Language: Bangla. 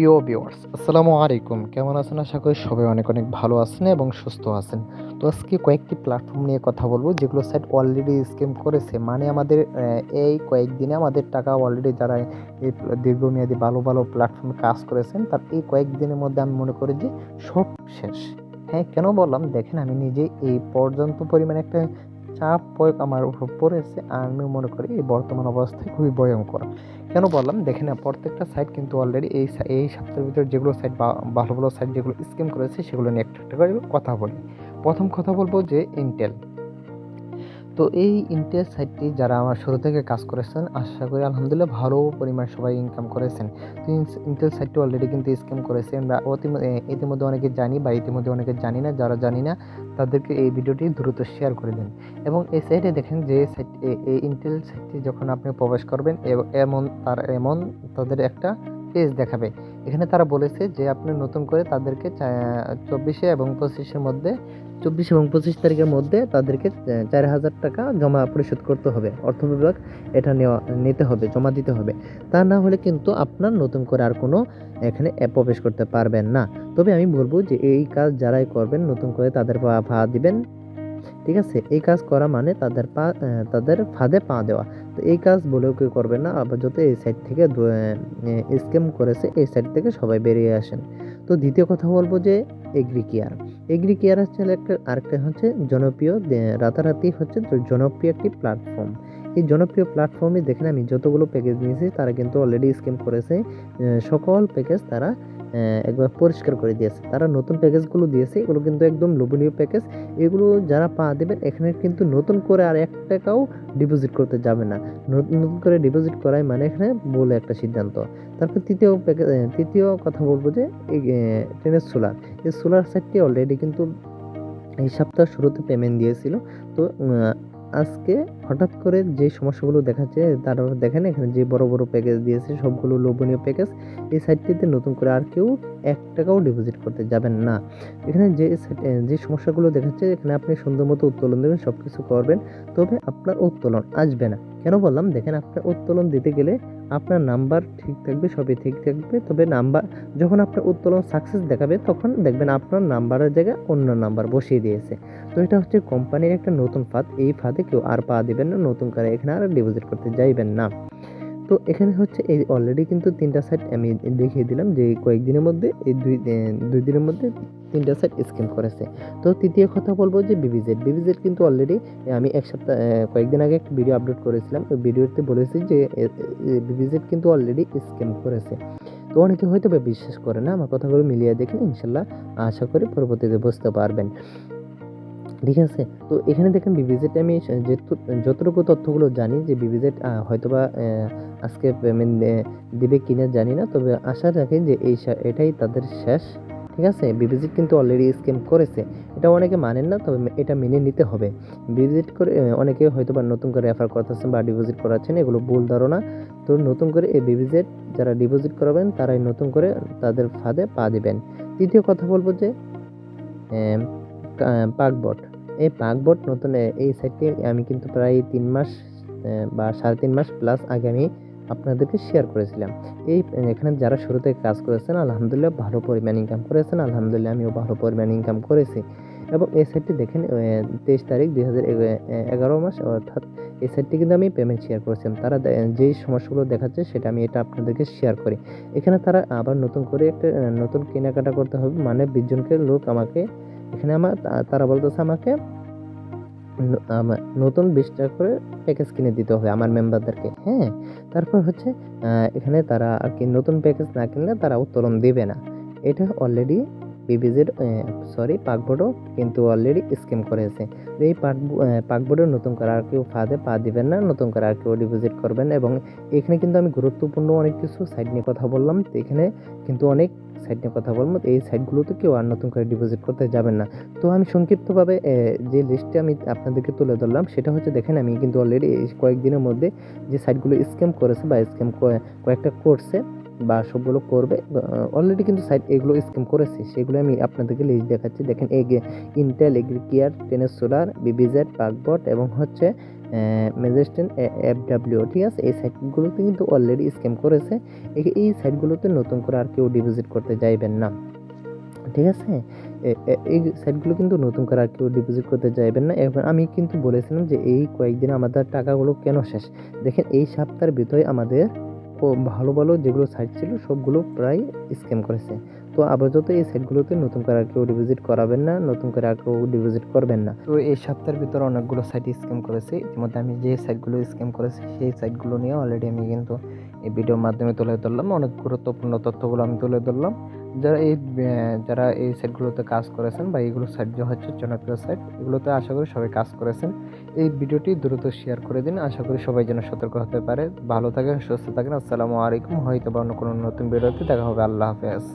প্রিয় ভিউয়ার্স, আসসালামু আলাইকুম। কেমন আছেন? আশা করি সবাই অনেক অনেক ভালো আছেন এবং সুস্থ আছেন। তো আজকে কয়েকটি প্ল্যাটফর্ম নিয়ে কথা বলব, যেগুলো সাইট অলরেডি স্কিম করেছে। মানে আমাদের এই কয়েকদিনে আমাদের টাকা অলরেডি যারা এই দীর্ঘমেয়াদী ভালো ভালো প্ল্যাটফর্মে কাজ করেছেন, তার এই কয়েকদিনের মধ্যে আমি মনে করি যে সব শেষ। হ্যাঁ কেন বললাম? দেখেন, আমি নিজে এই পর্যন্ত পরিমাণে একটা চাপ, প্রয়োগ আমার উপর পড়েছে। আমি মনে করি এই বর্তমান অবস্থায় খুবই ভয়ঙ্কর। কেন বললাম? দেখেন না প্রত্যেকটা সাইট কিন্তু অলরেডি এই এই সপ্তাহের ভিতরে যেগুলো সাইট ভালো ভালো সাইট যেগুলো স্কিম করেছে, সেগুলো নিয়ে একটা একটা করে কথা বলি। প্রথম কথা বলব যে ইন্টেল তো এই ইন্টেল সাইটটি যারা আমার শুরু থেকে কাজ করেছেন, আশা করি আলহামদুলিল্লাহ ভালো পরিমাণ সবাই ইনকাম করেছেন। তো সাইটটি অলরেডি কিন্তু স্কিম করেছে আমরা ইতিমধ্যে অনেকে জানি বা ইতিমধ্যে অনেকে জানি না, যারা জানি না, তাদেরকে এই ভিডিওটি দ্রুত শেয়ার করে দিন। এবং এই সাইটে দেখেন যে সাইট এই ইন্টেল সাইটটি যখন আপনি প্রবেশ করবেন এমন, তার এমন, তাদের একটা পেজ দেখাবে। এখানে তারা বলেছে যে, আপনি নতুন করে তাদেরকে চব্বিশে এবং পঁচিশের মধ্যে, চব্বিশ এবং পঁচিশ তারিখের মধ্যে তাদেরকে চার হাজার টাকা জমা পরিশোধ করতে হবে। অর্থ বিভাগ এটা নেওয়া, নিতে হবে, জমা দিতে হবে। তা না হলে কিন্তু আপনার নতুন করে আর কোনো এখানে প্রবেশ করতে পারবেন না। তবে আমি বলব যে, এই কাজ যারাই করবেন, নতুন করে তাদের পা দিবেন। ঠিক আছে? এই কাজ করা মানে তাদের পা তাদের ফাঁদে পা দেওয়া। তো এই কাজ বলেও কেউ করবে না আবার যত এই সাইড থেকে স্কেম করেছে, এই সাইড থেকে সবাই বেরিয়ে আসেন। তো দ্বিতীয় কথা বলব যে এগ্রি কেয়ার এগ্রি কেয়ার হচ্ছে একটা, আরেকটা হচ্ছে জনপ্রিয় রাতারাতি হচ্ছে জনপ্রিয় একটি প্ল্যাটফর্ম এই জনপ্রিয় প্ল্যাটফর্মে দেখেন আমি যতগুলো প্যাকেজ নিয়েছি, তারা কিন্তু অলরেডি স্ক্যাম করেছে। সকল প্যাকেজ তারা একবার পরিষ্কার করে দিয়েছে। তারা নতুন প্যাকেজগুলো দিয়েছে, এগুলো কিন্তু একদম লোভনীয় প্যাকেজ এগুলো যারা পা দেবেন এখানে কিন্তু নতুন করে আর এক টাকাও ডিপোজিট করতে যাবে না। নতুন করে ডিপোজিট করাই মানে এখানে বলে একটা সিদ্ধান্ত। তারপর তৃতীয় প্যাকেজ তৃতীয় কথা বলব যে ট্রেনের সোলার। এই সোলার সাইটটি অলরেডি কিন্তু এই সপ্তাহ শুরুতে পেমেন্ট দিয়েছিল। তো আজকে হঠাৎ করে যে সমস্যাগুলো দেখাচ্ছে তারা দেখেন এখানে যে বড় বড় প্যাকেজ দিয়েছে, সবগুলো লোভনীয় প্যাকেজ এই সাইটটিতে নতুন করে আর কেউ এক টাকাও ডিপোজিট করতে যাবেন না। এখানে যে যে সমস্যাগুলো দেখাচ্ছে এখানে আপনি সুন্দর মতো উত্তোলন দেবেন সব কিছু করবেন, তবে আপনার উত্তোলন আসবে না। কেন বললাম? দেখেন, আপনার উত্তোলন দিতে গেলে আপনার নাম্বার ঠিক থাকবে, সবই ঠিক থাকবে। তবে নাম্বার, যখন আপনার উত্তোলন সাকসেস দেখাবে, তখন দেখবেন আপনার নাম্বারের জায়গায় অন্য নাম্বার বসিয়ে দিয়েছে। তো এটা হচ্ছে কোম্পানির একটা নতুন ফাঁদ। এই ফাঁদে কেউ আর পা দেবেন না, নতুন করে এখানে আর ডিপোজিট করতে যাইবেন না। তো এখানে হচ্ছে এই অলরেডি কিন্তু তিনটা সাইট আমি দেখিয়ে দিলাম যে কয়েকদিনের মধ্যে এই দুই দুই দিনের মধ্যে তিনটা সাইট স্ক্যাম করেছে। তো তৃতীয় কথা বলব যে বিবিজেড বিবিজেড কিন্তু অলরেডি আমি এক সপ্তাহ কয়েকদিন আগে একটা ভিডিও আপলোড করেছিলাম। ওই ভিডিওতে বলেছি যে বিবিজেড কিন্তু অলরেডি স্ক্যাম করেছে। তো অনেকে হয়তো বিশ্বাস করে না, আমার কথাগুলো মিলিয়ে দেখলে ইনশাল্লাহ আশা করি পরবর্তীতে বুঝতে পারবেন। ঠিক আছে? তো এখানে দেখেন বিবিজেট আমি যতটুকু তথ্যগুলো জানি যে বিবিজেট হয়তোবা আজকে পেমেন্ট দিবে কিনা জানি না। তবে আশা রাখি যে এই এটাই তাদের শেষ। ঠিক আছে? বিবিজিট কিন্তু অলরেডি স্ক্যাম করেছে। এটা অনেকে মানেন না, তবে এটা মেনে নিতে হবে। বিজিট করে অনেকে হয়তো বা নতুন করে রেফার করতেছেন বা ডিপোজিট করাচ্ছেন, এগুলো ভুল ধারণা। তো নতুন করে এই বিবিজেট যারা ডিপোজিট করাবেন, তারাই নতুন করে তাদের ফাঁদে পা দেবেন। তৃতীয় কথা বলব যে পাকবট। এই পাকবট নতুন এই সাইটটি আমি কিন্তু প্রায় তিন মাস বা সাড়ে তিন মাস প্লাস আগে আমি আপনাদেরকে শেয়ার করেছিলাম। এই, এখানে যারা শুরুতে কাজ করেছেন, আলহামদুলিল্লাহ ভালো পরিমাণ ইনকাম করেছেন, আলহামদুলিল্লাহ আমিও ভালো পরিমাণ ইনকাম করেছি। এবং এই সাইটটি দেখেন তেইশ তারিখ দুই হাজার এগারো মাস, অর্থাৎ এই সাইটটি কিন্তু আমি পেমেন্ট শেয়ার করেছিলাম। তারা যেই সমস্যাগুলো দেখাচ্ছে সেটা আমি এটা আপনাদেরকে শেয়ার করি। এখানে তারা আবার নতুন করে একটা নতুন কেনাকাটা করতে হবে মানে বিশজনকে লোক আমাকে, এখানে আমার তারা বলতেছে আমাকে নতুন বিশ টাকা করে প্যাকেজ কিনে দিতে হবে আমার মেম্বারদেরকে হ্যাঁ? তারপর হচ্ছে এখানে তারা আর কি নতুন প্যাকেজ না কিনলে তারা উত্তোলন দেবে না। এটা অলরেডি বিবিজের সরি, পাকবোর্ডও কিন্তু অলরেডি স্কিম করেছে। এই পাক পাকবোর্ডে নতুন করে আর কেউ ফাঁদে পা দিবেন না, নতুন করে আর কেউ ডিপোজিট করবেন এবং এখানে কিন্তু আমি গুরুত্বপূর্ণ অনেক কিছু সাইড নিয়ে কথা বললাম। তো এখানে কিন্তু অনেক সাইট নিয়ে কথা বলব এই সাইটগুলোতে কেউ আর নতুন করে ডিপোজিট করতে যাবেন না। তো আমি সংক্ষিপ্তভাবে যে লিস্টে আমি আপনাদেরকে তুলে ধরলাম, সেটা হচ্ছে দেখেন, আমি কিন্তু অলরেডি কয়েকদিনের মধ্যে যে সাইটগুলো স্ক্যাম করেছে বা স্ক্যাম কয়েকটা করছে বা সবগুলো করবে অলরেডি কিন্তু সাইট এগুলো স্ক্যাম করেছে সেগুলো আমি আপনাদেরকে লিস্ট দেখাচ্ছি। দেখেন এগ ইন্টেল এগ্রিকিয়ার টেনেস সোলার বিবিজেড পাকবট এবং হচ্ছে মেজেস্টেন এফ ডাব্লিউ ঠিক আছে? এই সাইটগুলোতে কিন্তু অলরেডি স্ক্যাম করেছে। এই- সাইটগুলোতে নতুন করে আর কেউ ডিপোজিট করতে যাইবেন না, ঠিক আছে? এই সাইটগুলো কিন্তু নতুন করে আর কেউ ডিপোজিট করতে যাইবেন না। এবার আমি কিন্তু বলেছিলাম যে এই কয়েকদিন আমাদের টাকাগুলো কেন শেষ? দেখেন, এই সপ্তাহের ভিতরে আমাদের ভালো ভালো যেগুলো সাইট ছিল সবগুলো প্রায় স্ক্যাম করেছে। তো আপাতত এই সাইটগুলোতে নতুন করে আর কেউ ডিপোজিট করাবেন না, নতুন করে আর কেউ ডিপোজিট করবেন না। তো এই সপ্তাহের ভিতরে অনেকগুলো সাইট স্ক্যাম করেছে। ইতিমধ্যে আমি যে সাইটগুলো স্ক্যাম করেছি, সেই সাইটগুলো নিয়ে অলরেডি আমি কিন্তু এই ভিডিওর মাধ্যমে তুলে ধরলাম। অনেক গুরুত্বপূর্ণ তথ্যগুলো আমি তুলে ধরলাম। যারা এই যারা এই সাইটগুলোতে কাজ করেছেন বা এইগুলো সাইট যে হচ্ছে জনপ্রিয় সাইট এগুলোতে আশা করি সবাই কাজ করেছেন। এই ভিডিওটি দ্রুত শেয়ার করে দিন। আশা করি সবাই যেন সতর্ক হতে পারে। ভালো থাকেন, সুস্থ থাকেন। আসসালামু আলাইকুম। হয়তো বা অন্য কোনো নতুন ভিডিওতে দেখা হবে। আল্লাহ হাফেজ।